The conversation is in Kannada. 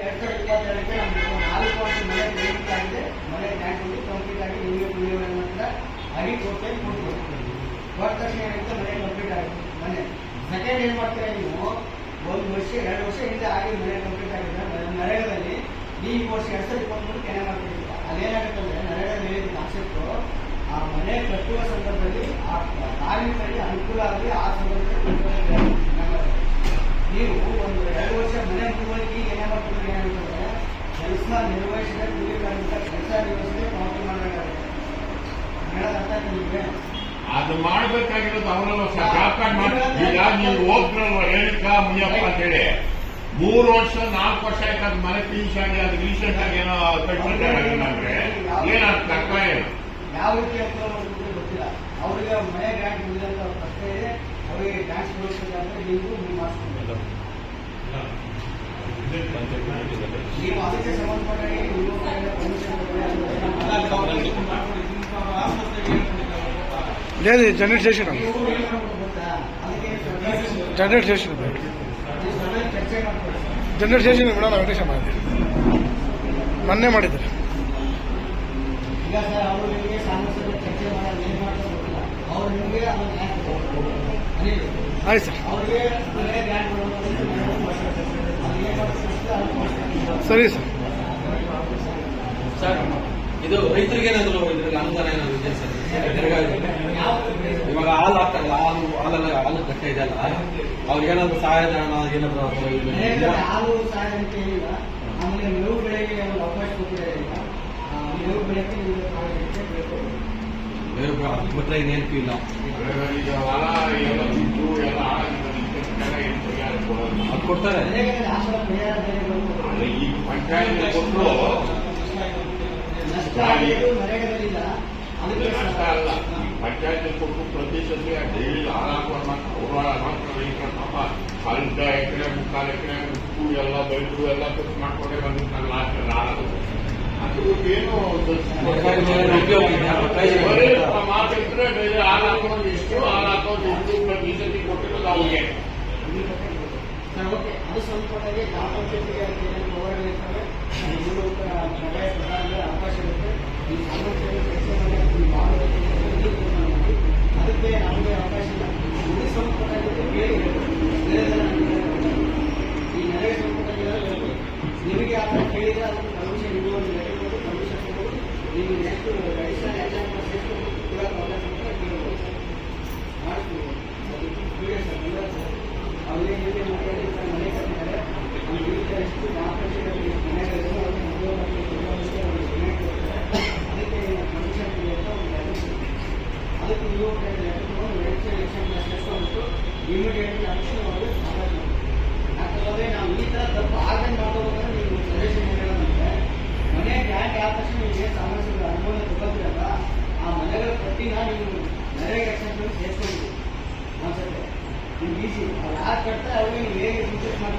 ಎರಡ್ ಸಾವಿರದ ನಾಲ್ಕು ವರ್ಷ ಮನೆ ಪೇಂಟಿಂಗ್ ಆಗಿದೆ ಟ್ಯಾಂಕ್ ಕಂಪ್ಲೀಟ್ ಆಗಿ ನಿಮಗೆ ಕುಡಿಯುವ ಮಾತ್ರ ಅಡಿ ಕೊಟ್ಟೆ ಕೊಟ್ಟು ಕೊಟ್ಟ ತಕ್ಷಣ ಏನಾಯ್ತು ಮನೆ ಕಂಪ್ಲೀಟ್ ಆಗುತ್ತೆ ಮನೆ ಏನು ಮಾಡ್ತೀರಾ ನೀವು ಒಂದು ವರ್ಷ ಎರಡು ವರ್ಷ ಹಿಂದೆ ಆಗಿ ಮನೆ ಕಂಪ್ಲೀಟ್ ಆಗಿದೆ ಈ ವರ್ಷ ಎರಡು ಸಾವಿರದ ಮಾಡ್ತಿದ್ದೀವಿ ಅದೇನಾಗುತ್ತೆ ಅಂದ್ರೆ ನರೇಗಾದಲ್ಲಿ ಹೇಳಿದ ಆ ಮನೆ ಕಟ್ಟುವ ಸಂದರ್ಭದಲ್ಲಿ ಆ ಕಾರ್ಮಿಕರಿಗೆ ಅನುಕೂಲ ಆಗಲಿ ಆ ಸಂದರ್ಭದಲ್ಲಿ ಕಟ್ಟುವ ನೀವು ಒಂದು ಎರಡು ವರ್ಷ ಮನೆ ಮುಗಿದಕ್ಕೆ ಈಗ ಏನೇ ಮಾಡ್ತಿದ್ರೆ ಏನಾಗ್ತದೆ ಕೆಲಸ ನಿರ್ವಹಿಸಿದ ಕೂಲಿ ಕಾರ್ಮಿಕ ಕೆಲಸ ವ್ಯವಸ್ಥೆ ಪಾವತಿ ಮಾಡಬೇಕಾಗುತ್ತೆ ನಿಮಗೆ ಅದು ಮಾಡ್ಬೇಕಾಗಿರೋದು ಅವರಲ್ಲ ಸರ್. ಜಾಬ್ಕಾರ್ಡ್ ಮಾಡಿ ಈಗ ನೀವು ಹೋಗ್ರಲ್ವ ಹೇಳಿಕ ಮುನಿಯಪ್ಪ ಅಂತ ಹೇಳಿ. ಮೂರು ವರ್ಷ ನಾಲ್ಕು ವರ್ಷ ಆಯ್ತು ಅದು ಮನೆ ಫಿನಿಶ್ ಆಗಿ ಅದು ರೀಸೆಂಟ್ ಆಗಿ ಏನೋ ಕಳ್ಸಿದ್ರೆ ಅಂದ್ರೆ ತಕ್ಕ ಏನು ಯಾವ ರೀತಿ ಅಂತ ಗೊತ್ತಿಲ್ಲ. ಅವರಿಗೆ ಮನೆ ಗ್ರಾಂಟ್ ಮುಗಿದಂತ ಅಂತ ಪ್ರಶ್ನೆ ಇದೆ. ಅವರಿಗೆ ಟ್ಯಾಕ್ಸ್ ಕೊಡಿಸ್ಬೇಕು ಅಂದ್ರೆ ನೀವು లేదు జనరేట్ చేసినాం ಗೊತ್ತಾ ಅದಕ್ಕೆ జనరేట్ చేసినాం ಚರ್ಚೆ ಮಾಡ್ಕೊಳ್ಳಿ ಜನರೇಟ್ చేసిన ಬಿಡೋಣ ವೆಂಕಟೇಶ ಮಾಡಿದ್ರಿ ಮೊನ್ನೆ ಮಾಡಿದ್ರು ಈಗ ಸರ್ ಅವರು ನಿಮಗೆ ಸಾಮರಸ್ಯದ ಚರ್ಚೆ ಮಾಡೋದು ಏನು ಮಾಡ್ತಾರೆ ಗೊತ್ತಿಲ್ಲ ಅವ್ರು ನಿಮಗೆ ಅದನ್ನು ಗ್ರಾಂಟ್ ಅನಿಲ್ ಆಯ್ತು ಸರ್ ಸರಿ ಸರ್. ಸರ್ ಇದು ರೈತರಿಗೆ ಏನಾದ್ರು ಇದ್ರಲ್ಲಿ ಅನುದಾನ ಏನಾದ್ರು ಇದೆ ಸರ್? ಇವಾಗ ಹಾಲು ಹಾಕ್ತಾರಲ್ಲ ಹಾಲು ಹಾಲೆಲ್ಲ ಹಾಲು ಕಟ್ಟ ಇದೆಯಲ್ಲ ಅವ್ರಿಗೇನಾದ್ರು ಸಹಾಯಧನ ಏನಾದ್ರು ಹಾಲು ಸಹಾಯ ಅಂತ ಏನಿಲ್ಲ. ಆಮೇಲೆ ಮೇವು ಬೆಳೆಗೆ ಒಂದು ಅವಕಾಶ ಆ, ಮೇವು ಬೆಳೆಗೆ ಇನ್ನೇನು ಇಲ್ಲ. ಅದು ಕೊಡ್ತಾರೆ. ಈ ಪಂಚಾಯತ್ ಕೊಟ್ಟರು ನಷ್ಟ ಅಲ್ಲ. ಪಂಚಾಯತ್ ಕೊಟ್ಟು ಪ್ರದೇಶದಲ್ಲಿ ಆ ಡೈಲಿ ಅವ್ರ ಪಾಪ. ಅರ್ಧ ಎಕರೆ ಮುಕ್ಕಾಲು ಎಕರೆ ಉಪ್ಪು ಎಲ್ಲ ಬೆಳೆದು ಎಲ್ಲ ಖರ್ಚು ಮಾಡ್ಕೊಂಡೇ ಬಂದಿರ್ತಾರೆ ಲಾಸ್ಟ್ ಹಾಳಾಗೋದು ಅದು ಏನು? ಮಾತಿದ್ರೆ ಡೈಲಿ ಎಷ್ಟು ಎಷ್ಟು ಪ್ರತಿ ಕೊಟ್ಟಿರೋದು ಅವ್ರಿಗೆ. ಅದು ಸಂಪೂರ್ಣವಾಗಿ ಗ್ರಾಮ ಈ ಮೂಲಕ ಕಡ್ಡಾಯ ಪ್ರಕಾರದ ಅವಕಾಶ ಇರುತ್ತೆ. ಈ ಸಾಮರ್ಥ್ಯದ ಕೆಲಸ ಮಾಡಿ ಈ ಮಾಡೋದಕ್ಕೆ ನೀವು ತೀರ್ಮಾನ ಮಾಡಿ. ಅದಕ್ಕೆ ನಮಗೆ ಅವಕಾಶ ಇಲ್ಲ ಇದು ಸಂಪುಟ ಬೇರೆ ಈ ಸಂಪೂರ್ಣವಾಗಿ ಇರುತ್ತೆ. ನಿಮಗೆ ಆ ಥರ ಕೇಳಿದ್ರೆ ಪರ್ಮಿಷನ್ ಇಡುವ ಪರ್ಮಿಷನ್ ಕೊಡೋದು ನೀವು ನೆಕ್ಸ್ಟ್ ಅಡಿಷನಲ್ ಎಕ್ಸಾಮ್ ಸೇರಿಸ್ಕೊಂಡು ಕೂಡ ಅವಕಾಶ ಕೇಳ್ಬೋದು ಮಾಡ್ತೀವಿ ಅವ್ರಿಗೆ ಹೇಗೆ ಮನೆಯಲ್ಲಿ ಸರ್ ಮನೆ ಕಟ್ಟಿದ್ದಾರೆ ಅವ್ರಿಗೆ ಈಗ ಎಷ್ಟು ನಾಲ್ಕು ಮನೆಗಳಿದೆ ಅವ್ರಿಗೆ ಮದುವೆ ಮಾಡಲಿಕ್ಕೆ ಅವ್ರಿಗೆ ಮನೆ ಕೊಡ್ತಾರೆ ಅದಕ್ಕೆ ಪರ್ಮಿಷನ್ ಅಂತ ಒಂದು ಲೆಟರ್ ಅದಕ್ಕೆ ನೀವು ಲೆಟರ್ ತಗೊಂಡು ವೆಬ್ಸೈಟ್ ಎಕ್ಸಾಮ್ ಸೇರಿಸ್ಕೊಂಡು ಇಮಿಡಿಯೇಟ್ಲಿ ಅವಕಾಶ ಮಾಡಿ ಯಾಕಂದ್ರೆ ನಾವು ಈ ಥರ ತಪ್ಪು ಆಗ್ಲೇ ಮಾಡ್ಕೋಬೇಕಾದ್ರೆ ನೀವು ಸಜೆಷನ್ ಹೇಳೋದಂದ್ರೆ ಮನೆ ಯಾಕೆ ಆದ ತಕ್ಷಣ ನಿಮಗೆ ಸಾಮಾನ್ಯ ಅನುಭವ ತಗೋತೀರಲ್ಲ ಆ ಮನೆಗಳ ಪಟ್ಟಿನ ನೀವು ನರೇಗ ಎಕ್ಸಾಮ್ ಸೇರ್ಕೊಂಡಿದ್ದೀವಿ ಒಂದ್ಸತಿ. ನಿಮ್ಗೆ ಈಸಿ ಅವ್ರು ಯಾರು ಕಟ್ತಾರೆ, ಅವ್ರಿಗೆ ನೀವು ಹೇಗೆ ಸೂಚನೆ ಮಾಡಿದ್ರೆ